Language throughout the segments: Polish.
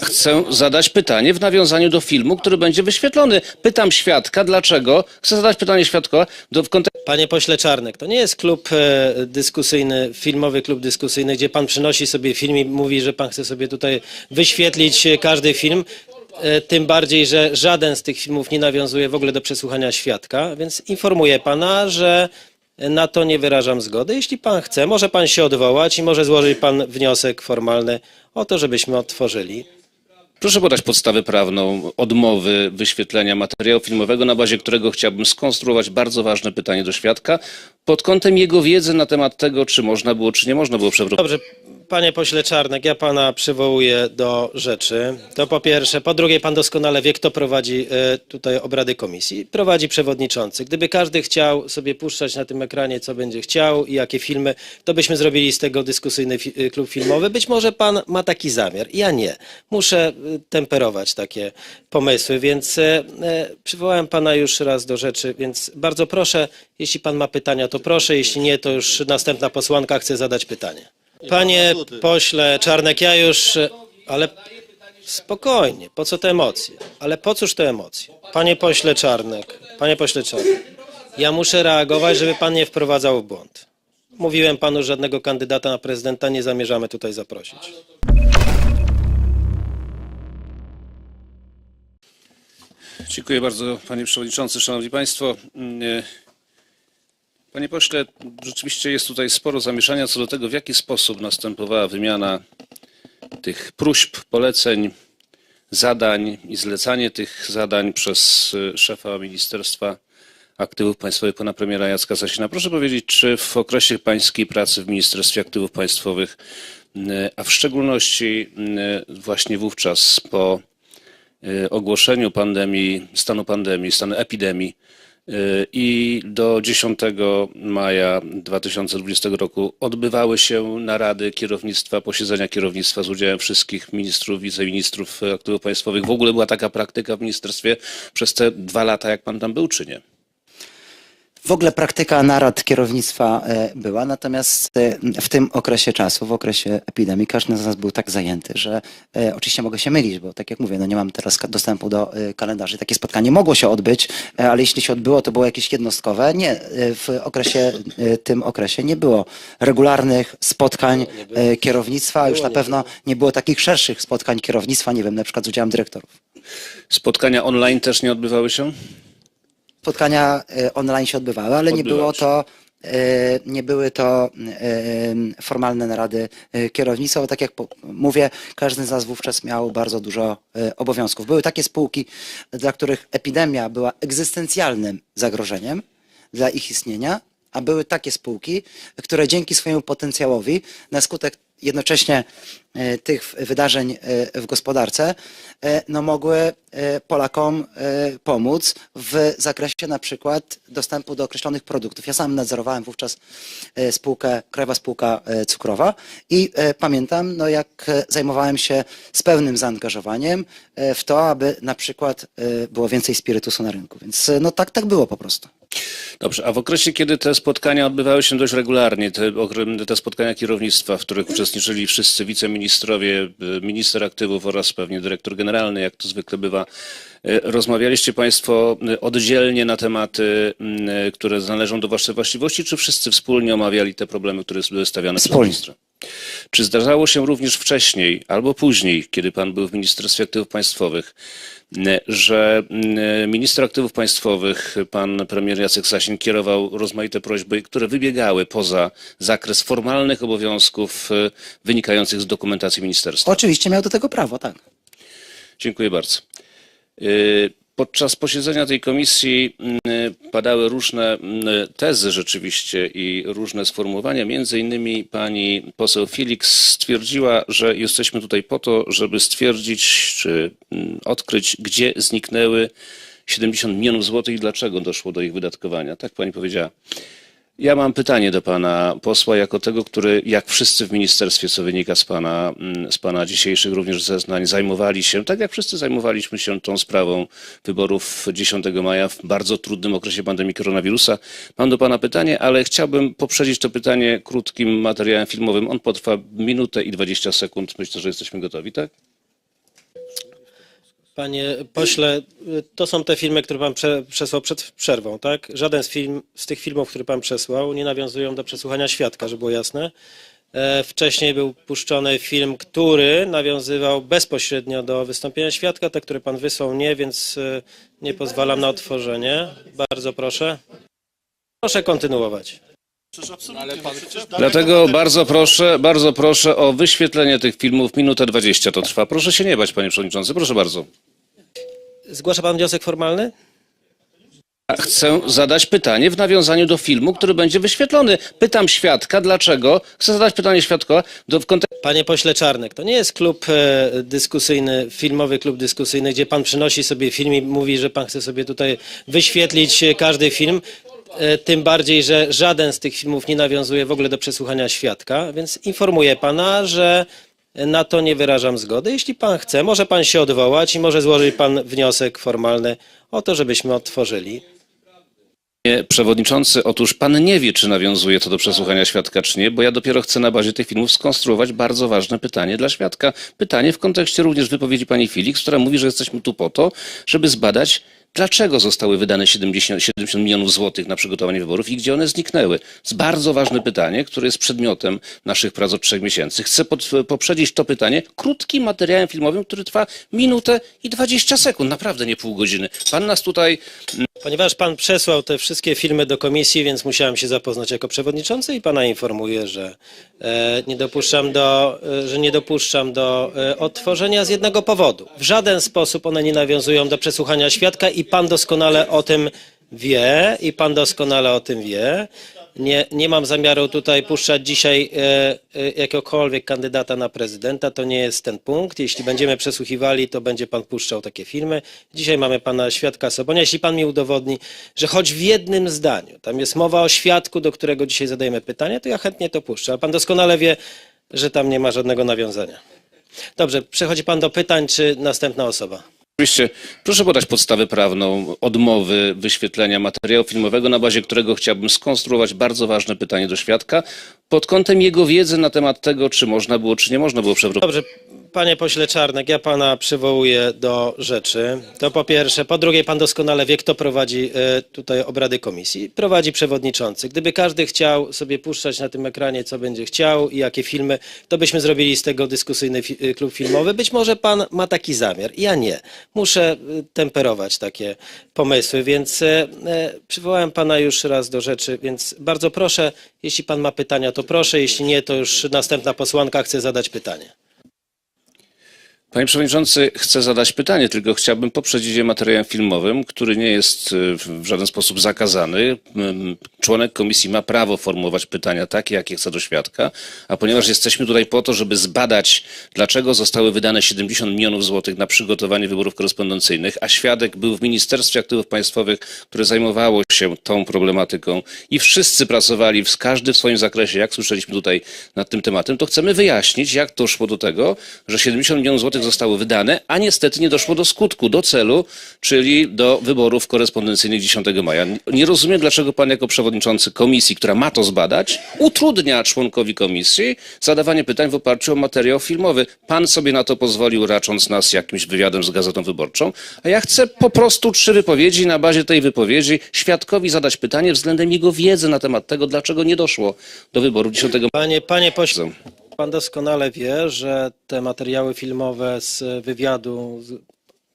Chcę zadać pytanie w nawiązaniu do filmu, który będzie wyświetlony. Pytam świadka, dlaczego. Chcę zadać pytanie świadka do, w. Panie pośle Czarnek, to nie jest klub e, dyskusyjny, filmowy klub dyskusyjny, gdzie pan przynosi sobie film i mówi, że pan chce sobie tutaj wyświetlić e, każdy film. E, Tym bardziej, że żaden z tych filmów nie nawiązuje w ogóle do przesłuchania świadka, więc informuję pana, że na to nie wyrażam zgody. Jeśli pan chce, może pan się odwołać i może złożyć pan wniosek formalny o to, żebyśmy otworzyli Proszę podać podstawę prawną odmowy wyświetlenia materiału filmowego, na bazie którego chciałbym skonstruować bardzo ważne pytanie do świadka pod kątem jego wiedzy na temat tego, czy można było, czy nie można było przeprowadzić. Dobrze, panie pośle Czarnek, ja pana przywołuję do rzeczy. To po pierwsze. Po drugie, pan doskonale wie, kto prowadzi e, tutaj obrady komisji. Prowadzi przewodniczący. Gdyby każdy chciał sobie puszczać na tym ekranie, co będzie chciał i jakie filmy, to byśmy zrobili z tego dyskusyjny e, klub filmowy. Być może pan ma taki zamiar. Ja nie. Muszę e, temperować takie pomysły, więc przywołałem pana już raz do rzeczy, więc bardzo proszę, jeśli pan ma pytania, to proszę. Jeśli nie, to już następna posłanka chce zadać pytanie. Panie pośle Czarnek, ja już, e, ale spokojnie, po co te emocje? Ale po cóż te emocje? Panie pośle Czarnek, panie pośle Czarnek, ja muszę reagować, żeby pan nie wprowadzał w błąd. Mówiłem panu, że żadnego kandydata na prezydenta nie zamierzamy tutaj zaprosić. Dziękuję bardzo, panie przewodniczący, szanowni państwo. Panie pośle, rzeczywiście jest tutaj sporo zamieszania co do tego, w jaki sposób następowała wymiana tych próśb, poleceń, zadań i zlecanie tych zadań przez y, szefa Ministerstwa Aktywów Państwowych, pana premiera Jacka Sasina. Proszę powiedzieć, czy w okresie pańskiej pracy w Ministerstwie Aktywów Państwowych, y, a w szczególności y, właśnie wówczas po ogłoszeniu pandemii, stanu pandemii, stanu epidemii i do 10 maja 2020 roku odbywały się narady kierownictwa, posiedzenia kierownictwa z udziałem wszystkich ministrów, wiceministrów aktywów państwowych. W ogóle była taka praktyka w ministerstwie przez te dwa lata, jak pan tam był, czy nie? W ogóle praktyka narad kierownictwa e, była, natomiast e, w tym okresie czasu, w okresie epidemii, każdy z nas był tak zajęty, że e, oczywiście mogę się mylić, bo tak jak mówię, no nie mam teraz dostępu do kalendarzy. Takie spotkanie mogło się odbyć, ale jeśli się odbyło, to było jakieś jednostkowe. Nie, w okresie, tym okresie nie było regularnych spotkań kierownictwa, już na pewno nie było takich szerszych spotkań kierownictwa, nie wiem, na przykład z udziałem dyrektorów. Spotkania online też nie odbywały się? Spotkania e, online się odbywały, ale nie było się. to, e, nie były to e, formalne narady kierownictwa, bo tak jak mówię, każdy z nas wówczas miał bardzo dużo obowiązków. Były takie spółki, dla których epidemia była egzystencjalnym zagrożeniem dla ich istnienia, a były takie spółki, które dzięki swojemu potencjałowi na skutek jednocześnie e, tych wydarzeń e, w gospodarce e, no mogły Polakom pomóc w zakresie na przykład dostępu do określonych produktów. Ja sam nadzorowałem wówczas spółkę, Krajowa Spółka Cukrowa i pamiętam, no jak zajmowałem się z pełnym zaangażowaniem w to, aby na przykład było więcej spirytusu na rynku. Więc no tak, tak było po prostu. Dobrze, a w okresie, kiedy te spotkania odbywały się dość regularnie, te, te spotkania kierownictwa, w których uczestniczyli wszyscy wiceministrowie, y, minister aktywów oraz pewnie dyrektor generalny, jak to zwykle bywa, y, rozmawialiście Państwo y, oddzielnie na tematy, które należą do Waszej właściwości, czy wszyscy wspólnie omawiali te problemy, które były stawiane przez Wspólnie. ministra? Czy zdarzało się również wcześniej albo później, kiedy pan był w Ministerstwie Aktywów Państwowych, że n- minister aktywów państwowych, pan premier Jacek Sasin, kierował rozmaite prośby, które wybiegały poza zakres formalnych obowiązków y, wynikających z dokumentacji ministerstwa? Oczywiście miał do tego prawo, tak. Dziękuję bardzo. Podczas posiedzenia tej komisji y, padały różne y, tezy rzeczywiście i różne sformułowania. Między innymi pani poseł Felix stwierdziła, że jesteśmy tutaj po to, żeby stwierdzić czy y, odkryć, gdzie zniknęły 70 milionów złotych i dlaczego doszło do ich wydatkowania. Tak pani powiedziała. Ja mam pytanie do pana posła, jako tego, który, jak wszyscy w ministerstwie, co wynika z pana, mm, z pana dzisiejszych również zeznań, zajmowali się, tak jak wszyscy zajmowaliśmy się tą sprawą wyborów 10 maja w bardzo trudnym okresie pandemii koronawirusa. Mam do pana pytanie, ale chciałbym poprzedzić to pytanie krótkim materiałem filmowym. On potrwa minutę i 20 sekund. Myślę, że jesteśmy gotowi, tak? Panie pośle, to są te filmy, które pan prze, przesłał przed przerwą, tak? Żaden z, film, z tych filmów, które pan przesłał, nie nawiązują do przesłuchania świadka, żeby było jasne. E, wcześniej był puszczony film, który nawiązywał bezpośrednio do wystąpienia świadka. Te, które pan wysłał, nie, więc e, nie pozwalam na otworzenie. Bardzo proszę. Proszę kontynuować. Dlatego bardzo proszę, bardzo proszę o wyświetlenie tych filmów. Minutę 20 to trwa. Proszę się nie bać, panie przewodniczący. Proszę bardzo. Zgłasza pan wniosek formalny? Chcę zadać pytanie w nawiązaniu do filmu, który będzie wyświetlony. Pytam świadka, dlaczego. Chcę zadać pytanie świadka do, w kontekście. Panie pośle Czarnek, to nie jest klub e, dyskusyjny, filmowy klub dyskusyjny, gdzie pan przynosi sobie film i mówi, że pan chce sobie tutaj wyświetlić e, każdy film. E, Tym bardziej, że żaden z tych filmów nie nawiązuje w ogóle do przesłuchania świadka, więc informuję pana, że na to nie wyrażam zgody. Jeśli pan chce, może pan się odwołać i może złożyć pan wniosek formalny o to, żebyśmy otworzyli. Panie Przewodniczący, otóż pan nie wie, czy nawiązuje to do przesłuchania świadka, czy nie, bo ja dopiero chcę na bazie tych filmów skonstruować bardzo ważne pytanie dla świadka. Pytanie w kontekście również wypowiedzi pani Felix, która mówi, że jesteśmy tu po to, żeby zbadać, dlaczego zostały wydane 70, 70 milionów złotych na przygotowanie wyborów i gdzie one zniknęły. To jest bardzo ważne pytanie, które jest przedmiotem naszych prac od trzech miesięcy. Chcę pod, poprzedzić to pytanie krótkim materiałem filmowym, który trwa minutę i 20 sekund, naprawdę nie pół godziny. Pan nas tutaj Ponieważ pan przesłał te wszystkie filmy do komisji, więc musiałem się zapoznać jako przewodniczący i pana informuję, że e, nie dopuszczam do, e, że nie dopuszczam do e, odtworzenia z jednego powodu. W żaden sposób one nie nawiązują do przesłuchania świadka i pan doskonale o tym wie i pan doskonale o tym wie. Nie, nie mam zamiaru tutaj puszczać dzisiaj e, e, jakiegokolwiek kandydata na prezydenta. To nie jest ten punkt. Jeśli będziemy przesłuchiwali, to będzie pan puszczał takie filmy. Dzisiaj mamy pana świadka Sobonia. Jeśli pan mi udowodni, że choć w jednym zdaniu tam jest mowa o świadku, do którego dzisiaj zadajemy pytanie, to ja chętnie to puszczę. Ale pan doskonale wie, że tam nie ma żadnego nawiązania. Dobrze, przechodzi pan do pytań, czy następna osoba? Oczywiście, proszę podać podstawę prawną odmowy wyświetlenia materiału filmowego, na bazie którego chciałbym skonstruować bardzo ważne pytanie do świadka pod kątem jego wiedzy na temat tego, czy można było, czy nie można było przeprowadzić. Dobrze, panie pośle Czarnek, ja pana przywołuję do rzeczy. To po pierwsze. Po drugie, pan doskonale wie, kto prowadzi e, tutaj obrady komisji. Prowadzi przewodniczący. Gdyby każdy chciał sobie puszczać na tym ekranie, co będzie chciał i jakie filmy, to byśmy zrobili z tego dyskusyjny e, klub filmowy. Być może pan ma taki zamiar. Ja nie. Muszę e, temperować takie pomysły, więc przywołałem pana już raz do rzeczy, więc bardzo proszę, jeśli pan ma pytania, to proszę. Jeśli nie, to już następna posłanka chce zadać pytanie. Panie Przewodniczący, chcę zadać pytanie, tylko chciałbym poprzedzić je materiałem filmowym, który nie jest y, w żaden sposób zakazany. Członek komisji ma prawo formułować pytania takie, jakie chce do świadka, a ponieważ jesteśmy tutaj po to, żeby zbadać, dlaczego zostały wydane 70 milionów złotych na przygotowanie wyborów korespondencyjnych, a świadek był w Ministerstwie Aktywów Państwowych, które zajmowało się tą problematyką i wszyscy pracowali, w każdy w swoim zakresie, jak słyszeliśmy tutaj nad tym tematem, to chcemy wyjaśnić, jak doszło do tego, że 70 milionów złotych zostały wydane, a niestety nie doszło do skutku, do celu, czyli do wyborów korespondencyjnych 10 maja. Nie rozumiem, dlaczego pan jako przewodniczący komisji, która ma to zbadać, utrudnia członkowi komisji zadawanie pytań w oparciu o materiał filmowy. Pan sobie na to pozwolił, racząc nas jakimś wywiadem z Gazetą Wyborczą, a ja chcę po prostu trzy wypowiedzi, na bazie tej wypowiedzi świadkowi zadać pytanie względem jego wiedzy na temat tego, dlaczego nie doszło do wyboru 10 Panie, panie pośle, maja. Pan doskonale wie, że te materiały filmowe z wywiadu z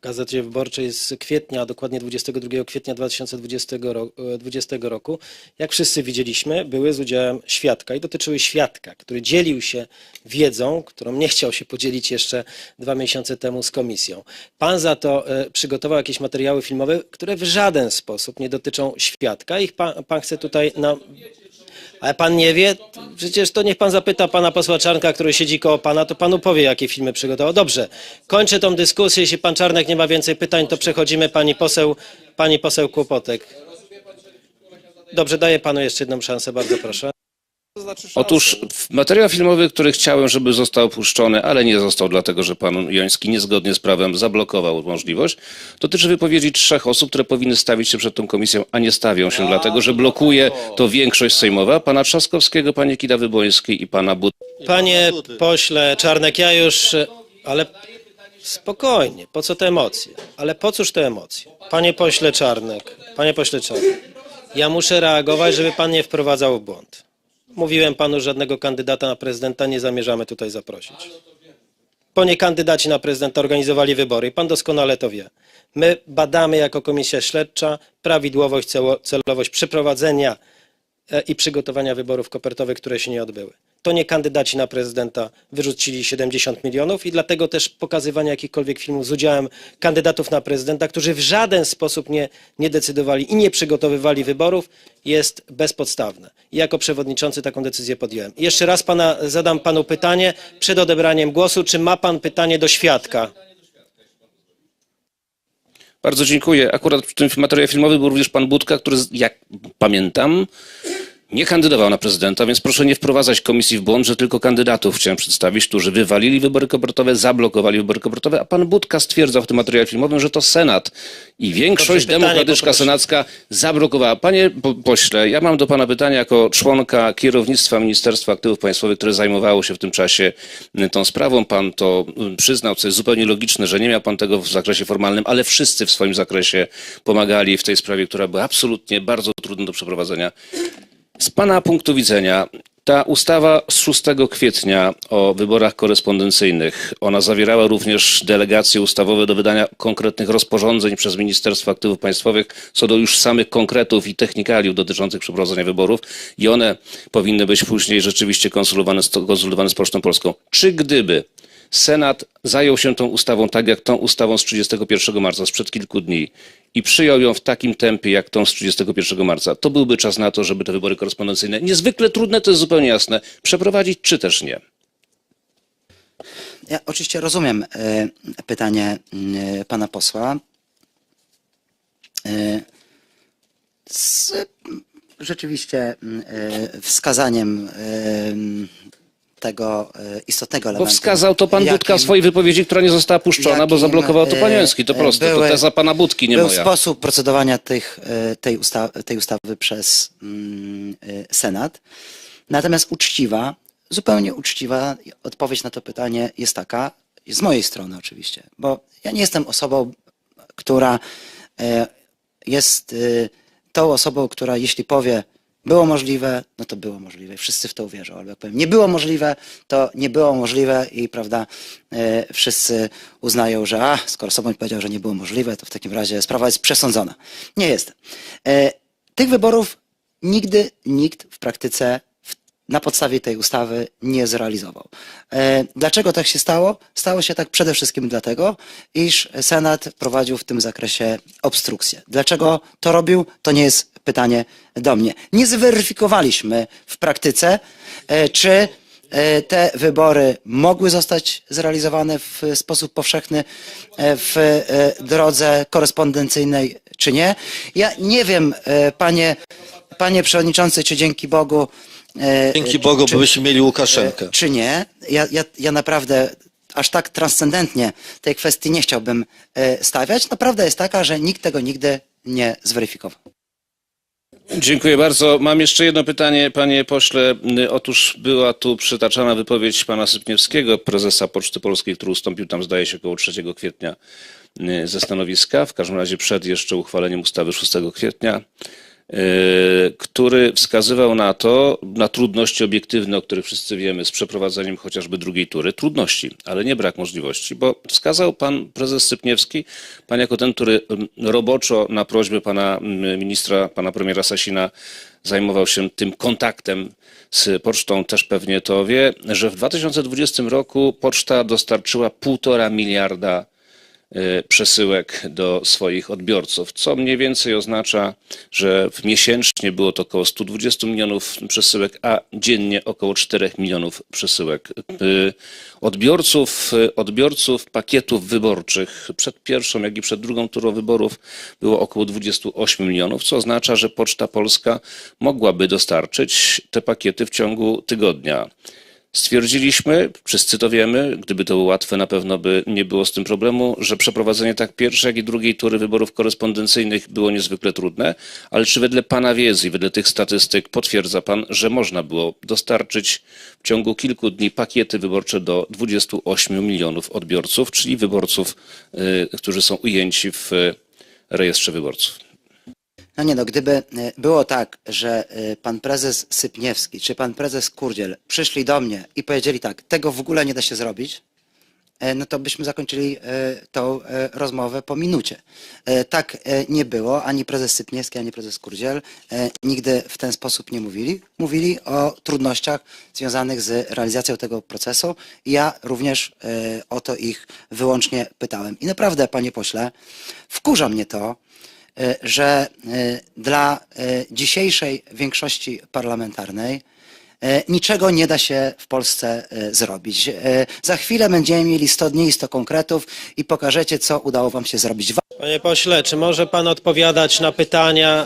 Gazecie Wyborczej z kwietnia, dokładnie 22 kwietnia 2020 ro- e, 20 roku, jak wszyscy widzieliśmy, były z udziałem świadka i dotyczyły świadka, który dzielił się wiedzą, którą nie chciał się podzielić jeszcze dwa miesiące temu z komisją. Pan za to e, przygotował jakieś materiały filmowe, które w żaden sposób nie dotyczą świadka. Ich pan, pan chce tutaj nam ale pan nie wie? Przecież to niech pan zapyta pana posła Czarnka, który siedzi koło pana, to panu powie, jakie filmy przygotował. Dobrze, kończę tą dyskusję. Jeśli pan Czarnek nie ma więcej pytań, to przechodzimy pani poseł, pani poseł Kłopotek. Dobrze, daję panu jeszcze jedną szansę, bardzo proszę. Otóż w- materiał filmowy, który chciałem, żeby został puszczony, ale nie został, dlatego że pan Joński niezgodnie z prawem zablokował możliwość, dotyczy wypowiedzi trzech osób, które powinny stawić się przed tą komisją, a nie stawią się, dlatego że blokuje to większość sejmowa, pana Trzaskowskiego, pani Kida Wybońskiej i pana Bud. Panie pośle Czarnek, ja już, ale Spokojnie, po co te emocje? Ale po cóż te emocje? Panie pośle Czarnek, panie pośle Czarnek, ja muszę reagować, żeby pan nie wprowadzał w błąd. Mówiłem panu, żadnego kandydata na prezydenta nie zamierzamy tutaj zaprosić. Bo nie kandydaci na prezydenta organizowali wybory pan doskonale to wie. My badamy jako komisja śledcza prawidłowość, celo- celowość przeprowadzenia e, i przygotowania wyborów kopertowych, które się nie odbyły. To nie kandydaci na prezydenta wyrzucili 70 milionów i dlatego też pokazywanie jakichkolwiek filmów z udziałem kandydatów na prezydenta, którzy w żaden sposób nie, nie decydowali i nie przygotowywali wyborów, jest bezpodstawne. Jako przewodniczący taką decyzję podjąłem. Jeszcze raz pana, zadam panu pytanie przed odebraniem głosu, czy ma pan pytanie do świadka? Bardzo dziękuję. Akurat w tym materiale filmowym był również pan Budka, który, jak pamiętam, nie kandydował na prezydenta, więc proszę nie wprowadzać komisji w błąd, że tylko kandydatów chciałem przedstawić, którzy wywalili wybory kopertowe, zablokowali wybory kopertowe, a pan Budka stwierdzał w tym materiale filmowym, że to Senat i większość pytanie demokratyczna poproszę. senacka zablokowała. Panie po- pośle, ja mam do pana pytanie jako członka kierownictwa Ministerstwa Aktywów Państwowych, które zajmowało się w tym czasie y, tą sprawą. Pan to y, przyznał, co jest zupełnie logiczne, że nie miał pan tego w zakresie formalnym, ale wszyscy w swoim zakresie pomagali w tej sprawie, która była absolutnie bardzo trudna do przeprowadzenia. Z Pana punktu widzenia, ta ustawa z 6 kwietnia o wyborach korespondencyjnych, ona zawierała również delegacje ustawowe do wydania konkretnych rozporządzeń przez Ministerstwo Aktywów Państwowych co do już samych konkretów i technikaliów dotyczących przeprowadzenia wyborów i one powinny być później rzeczywiście konsultowane z, konsultowane z Pocztą Polską. Czy gdyby Senat zajął się tą ustawą tak jak tą ustawą z 31 marca, sprzed kilku dni i przyjął ją w takim tempie jak tą z 31 marca, to byłby czas na to, żeby te wybory korespondencyjne, niezwykle trudne, to jest zupełnie jasne, przeprowadzić czy też nie. Ja oczywiście rozumiem e, pytanie e, pana posła. E, Z rzeczywiście e, wskazaniem e, tego e, istotnego Bo elementu. wskazał to pan Budka w swojej wypowiedzi, która nie została puszczona, bo zablokował to e, Paniąski. To e, proste, to były- teza pana Budki, nie był moja. sposób procedowania tych, tej, usta tej ustawy przez mm, Senat. Natomiast uczciwa, zupełnie uczciwa odpowiedź na to pytanie jest taka, z mojej strony oczywiście, bo ja nie jestem osobą, która jest tą osobą, która jeśli powie, było możliwe, no to było możliwe. Wszyscy w to uwierzą. Albo jak powiem, nie było możliwe, to nie było możliwe i prawda, e, wszyscy uznają, że a, skoro Soboń powiedział, że nie było możliwe, to w takim razie sprawa jest przesądzona. Nie jest. E, tych wyborów nigdy nikt w praktyce na podstawie tej ustawy nie zrealizował. E, dlaczego tak się stało? Stało się tak przede wszystkim dlatego, iż Senat prowadził w tym zakresie obstrukcję. Dlaczego to robił? To nie jest pytanie do mnie. Nie zweryfikowaliśmy w praktyce, e, czy e, te wybory mogły zostać zrealizowane w sposób powszechny w drodze korespondencyjnej, czy nie. Ja nie wiem, panie, panie przewodniczący, czy dzięki Bogu. E, Dzięki Bogu, czy, byśmy mieli Łukaszenkę. E, czy nie. Ja, ja, ja naprawdę aż tak transcendentnie tej kwestii nie chciałbym e, stawiać. Prawda jest taka, że nikt tego nigdy nie zweryfikował. Dziękuję bardzo. Mam jeszcze jedno pytanie, panie pośle. Otóż była tu przytaczana wypowiedź pana Sypniewskiego, prezesa Poczty Polskiej, który ustąpił tam, zdaje się, około 3 kwietnia ze stanowiska, w każdym razie przed jeszcze uchwaleniem ustawy 6 kwietnia, który wskazywał na to, na trudności obiektywne, o których wszyscy wiemy, z przeprowadzeniem chociażby drugiej tury. Trudności, ale nie brak możliwości, bo wskazał pan prezes Sypniewski, pan jako ten, który roboczo na prośbę pana ministra, pana premiera Sasina zajmował się tym kontaktem z pocztą, też pewnie to wie, że w 2020 roku poczta dostarczyła półtora miliarda e, przesyłek do swoich odbiorców, co mniej więcej oznacza, że miesięcznie było to około 120 milionów przesyłek, a dziennie około 4 milionów przesyłek. E, Odbiorców, e, odbiorców pakietów wyborczych przed pierwszą, jak i przed drugą turą wyborów było około 28 milionów, co oznacza, że Poczta Polska mogłaby dostarczyć te pakiety w ciągu tygodnia. Stwierdziliśmy, wszyscy to wiemy, gdyby to było łatwe, na pewno by nie było z tym problemu, że przeprowadzenie tak pierwszej, jak i drugiej tury wyborów korespondencyjnych było niezwykle trudne, ale czy wedle Pana wiedzy i wedle tych statystyk potwierdza Pan, że można było dostarczyć w ciągu kilku dni pakiety wyborcze do 28 milionów odbiorców, czyli wyborców, y, którzy są ujęci w y, rejestrze wyborców? No nie no, gdyby e, było tak, że e, pan prezes Sypniewski czy pan prezes Kurdziel przyszli do mnie i powiedzieli tak, tego w ogóle nie da się zrobić, e, no to byśmy zakończyli tą rozmowę po minucie. Tak nie było, ani prezes Sypniewski, ani prezes Kurdziel nigdy w ten sposób nie mówili. Mówili o trudnościach związanych z realizacją tego procesu ja również o to ich wyłącznie pytałem. I naprawdę, panie pośle, wkurza mnie to, że e, dla e, dzisiejszej większości parlamentarnej e, niczego nie da się w Polsce e, zrobić. E, Za chwilę będziemy mieli 100 dni i 100 konkretów i pokażecie, co udało wam się zrobić. Panie pośle, czy może pan odpowiadać na pytania?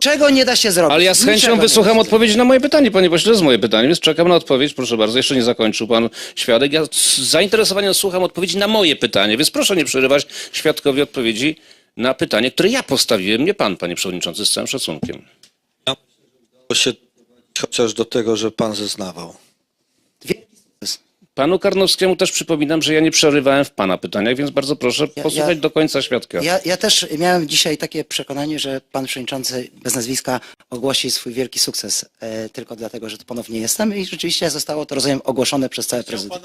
Czego nie da się zrobić? Ale ja z chęcią Niczego wysłucham odpowiedzi na moje pytanie, panie pośle, to jest moje pytanie, więc czekam na odpowiedź. Proszę bardzo, jeszcze nie zakończył pan świadek. Ja z zainteresowaniem słucham odpowiedzi na moje pytanie, więc proszę nie przerywać świadkowi odpowiedzi na pytanie, które ja postawiłem, nie pan, panie przewodniczący, z całym szacunkiem. Udało się chociaż do tego, że pan zeznawał. Panu Karnowskiemu też przypominam, że ja nie przerywałem w pana pytaniach, więc bardzo proszę Ja- posłuchać ja- do końca świadka. Ja, ja też miałem dzisiaj takie przekonanie, że pan przewodniczący bez nazwiska ogłosi swój wielki sukces e, tylko dlatego, że tu ponownie jestem i rzeczywiście zostało to, rozumiem, ogłoszone przez całe prezydium.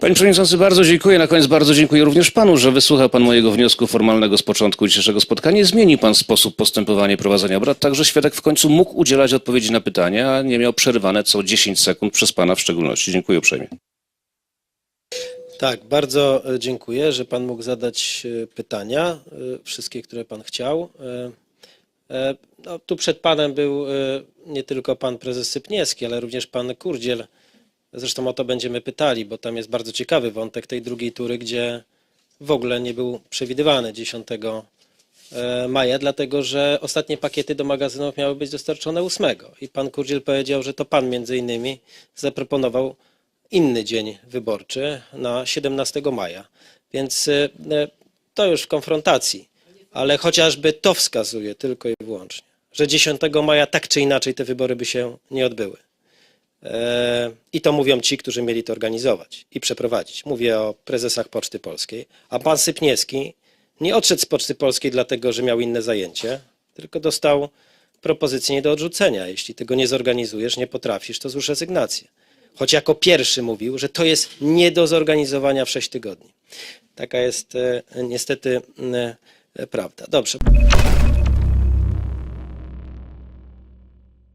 Panie Przewodniczący, bardzo dziękuję. Na koniec bardzo dziękuję również Panu, że wysłuchał Pan mojego wniosku formalnego z początku dzisiejszego spotkania. i Zmienił Pan sposób postępowania i prowadzenia obrad, tak że świadek w końcu mógł udzielać odpowiedzi na pytania, a nie miał przerywane co 10 sekund przez Pana w szczególności. Dziękuję uprzejmie. Tak, bardzo e, dziękuję, że pan mógł zadać e, pytania, e, wszystkie, które pan chciał. No, tu przed panem był nie tylko pan prezes Sypniewski, ale również pan Kurdziel. Zresztą o to będziemy pytali, bo tam jest bardzo ciekawy wątek tej drugiej tury, gdzie w ogóle nie był przewidywany 10 e, maja, dlatego że ostatnie pakiety do magazynów miały być dostarczone 8. I pan Kurdziel powiedział, że to pan między innymi zaproponował inny dzień wyborczy na 17 maja. Więc e, e, to już w konfrontacji, ale chociażby to wskazuje tylko i wyłącznie, że 10 maja tak czy inaczej te wybory by się nie odbyły. E, I to mówią ci, którzy mieli to organizować i przeprowadzić. Mówię o prezesach Poczty Polskiej. A pan Sypniewski nie odszedł z Poczty Polskiej dlatego, że miał inne zajęcie, tylko dostał propozycję nie do odrzucenia. Jeśli tego nie zorganizujesz, nie potrafisz, to złóż rezygnację. Choć jako pierwszy mówił, że to jest nie do zorganizowania w 6 tygodni. Taka jest e, niestety e, prawda. Dobrze.